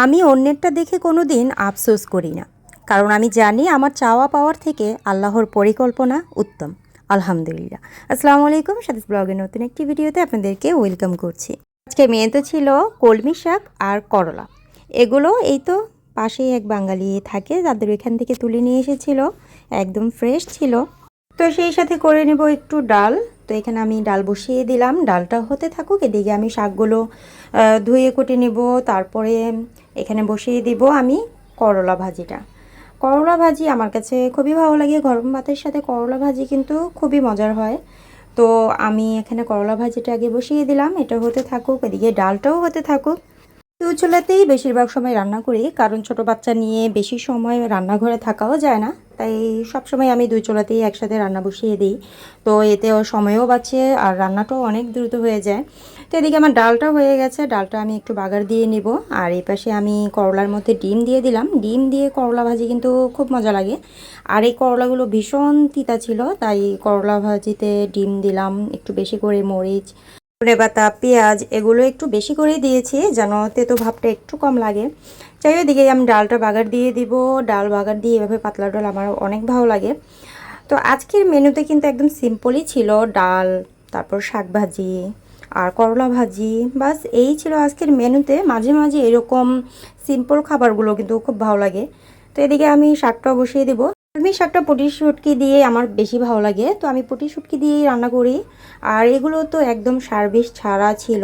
আমি অন্যেরটা দেখে কোনো দিন আফসোস করি না। কারণ আমি জানি আমার চাওয়া পাওয়ার থেকে আল্লাহর পরিকল্পনা উত্তম। আলহামদুলিল্লাহ। আসসালামু আলাইকুম সাথে ব্লগের নতুন একটি ভিডিওতে আপনাদেরকে ওয়েলকাম করছি। আজকে মেয়েতে ছিল কলমি শাক আর করলা। এগুলো এই তো পাশেই এক বাঙালি থাকে, যাদের এখান থেকে তুলে নিয়ে এসেছিল, একদম ফ্রেশ ছিল। তো সেই সাথে করে নেব একটু ডাল। তো এখানে আমি ডাল বসিয়ে দিলাম। ডালটা হতে থাকুক, এদিকে আমি শাকগুলো ধুয়ে কুটে নেব। তারপরে এখানে বসিয়ে দিব আমি করলা ভাজিটা। করলা ভাজি আমার কাছে খুবই ভালো লাগে। গরম ভাতের সাথে করলা ভাজি কিন্তু খুবই মজার হয়। তো আমি এখানে করলা ভাজিটা আগে বসিয়ে দিলাম। এটা হতে থাকুক, এদিকে ডালটাও হতে থাকুক। তো চুলাতেই বেশিরভাগ সময় রান্না করি, কারণ ছোট বাচ্চা নিয়ে বেশি সময় রান্নাঘরে থাকাও যায় না। তাই সব সময় আমি দুই চুলাতেই একসাথে রান্না বসিয়ে দিই। তো এতে সময়ও বাঁচে আর রান্নাটাও অনেক দ্রুত হয়ে যায়। তো এদিকে আমার ডালটা হয়ে গেছে, ডালটা আমি একটু বাগার দিয়ে নিব। আর এই পাশে আমি করলার মধ্যে ডিম দিয়ে দিলাম। ডিম দিয়ে করলা ভাজি কিন্তু খুব মজা লাগে। আর এই করলাগুলো ভীষণ তিতা ছিল, তাই করলা ভাজিতে ডিম দিলাম, একটু বেশি করে মরিচ পাতা পেঁয়াজ এগুলো একটু বেশি করে দিয়েছি, যেন তেতো ভাবটা একটু কম লাগে। যাই হোক দিকে আমি ডালটা বাগার দিয়ে দিব। ডাল বাগার দিয়ে এভাবে পাতলা ডাল আমার অনেক ভালো লাগে। তো আজকের মেনুতে কিন্তু একদম সিম্পলই ছিল ডাল, তারপর শাক ভাজি আর করলা ভাজি। বাস এই ছিল আজকের মেনুতে। মাঝে মাঝে এরকম সিম্পল খাবারগুলো কিন্তু খুব ভালো লাগে। তো এদিকে আমি শাকটা বসিয়ে দেবো। কলমি শাকটা পুটি শুটকি দিয়ে আমার বেশি ভালো লাগে। তো আমি পুটি শুটকি দিয়েই রান্না করি। আর এগুলো তো একদম সার্ভিস ছাড়া ছিল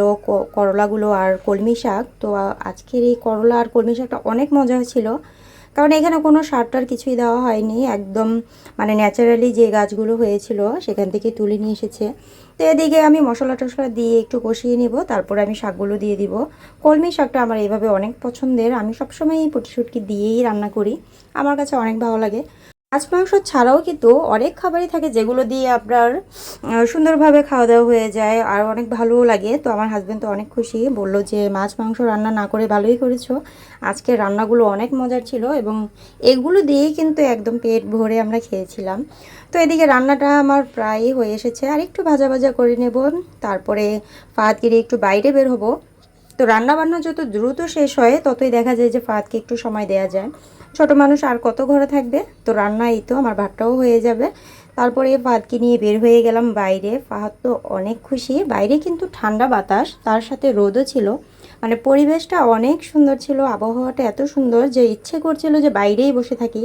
করলাগুলো আর কলমি শাক। তো আজকের এই করলা আর কলমি শাকটা অনেক মজা ছিল। কারণ এখানে কোনো সারটার কিছুই দেওয়া হয়নি। একদম মানে ন্যাচারালি যে গাছগুলো হয়েছিল সেখান থেকে তুলে নিয়ে এসেছে। তো এদিকে আমি মশলা টশলা দিয়ে একটু কষিয়ে নিব, তারপরে আমি শাকগুলো দিয়ে দিব। কলমি শাকটা আমার এইভাবে অনেক পছন্দের। আমি সবসময় এই পুটি শুটকি দিয়েই রান্না করি। আমার কাছে অনেক ভালো লাগে। মাছ, মাংস ছাড়াও কিন্তু অনেক খাবারই থাকে যেগুলো দিয়ে আপনার সুন্দরভাবে খাওয়া দাওয়া হয়ে যায় আর অনেক ভালোও লাগে। তো আমার হাজব্যান্ড তো অনেক খুশি। বলল যে, মাছ, মাংস রান্না না করে ভালোই করেছ। আজকে রান্নাগুলো অনেক মজার ছিল এবং এগুলো দিয়েই কিন্তু একদম পেট ভরে আমরা খেয়েছিলাম। তো এদিকে রান্নাটা আমার প্রায় হয়ে এসেছে। আর একটু ভাজা ভাজা করে নেব। তারপরে ফাহাদগিরি একটু বাইরে বের হব। তো রান্না বান্না যত দ্রুত শেষ হয়, ততই দেখা যায় যে ফাহাদকে একটু সময় দেওয়া যায়। ছোট মানুষ আর কত ঘরে থাকবে? তো রান্না এই তো, আমার ভাতটাও হয়ে যাবে। তারপরে ফাহাদকে নিয়ে বের হয়ে গেলাম বাইরে। ফাহাদ তো অনেক খুশি। বাইরে কিন্তু ঠান্ডা বাতাস, তার সাথে রোদও ছিল। মানে পরিবেশটা অনেক সুন্দর ছিল, আবহাওয়াটা এত সুন্দর যে ইচ্ছে করছিল যে বাইরেই বসে থাকি।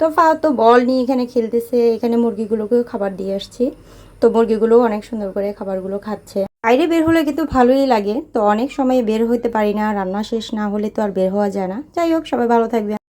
তো ফাহাদ তো বল নিয়ে এখানে খেলতেছে, এখানে মুরগিগুলোকেও খাবার দিয়ে আসছি। তো মুরগিগুলোও অনেক সুন্দর করে খাবারগুলো খাচ্ছে। বাইরে বের হলে কিন্তু ভালোই লাগে। তো অনেক সময় বের হতে পারি না, রান্না শেষ না হলে তো আর বের হওয়া যায় না। যাই হোক, সবাই ভালো থাকবে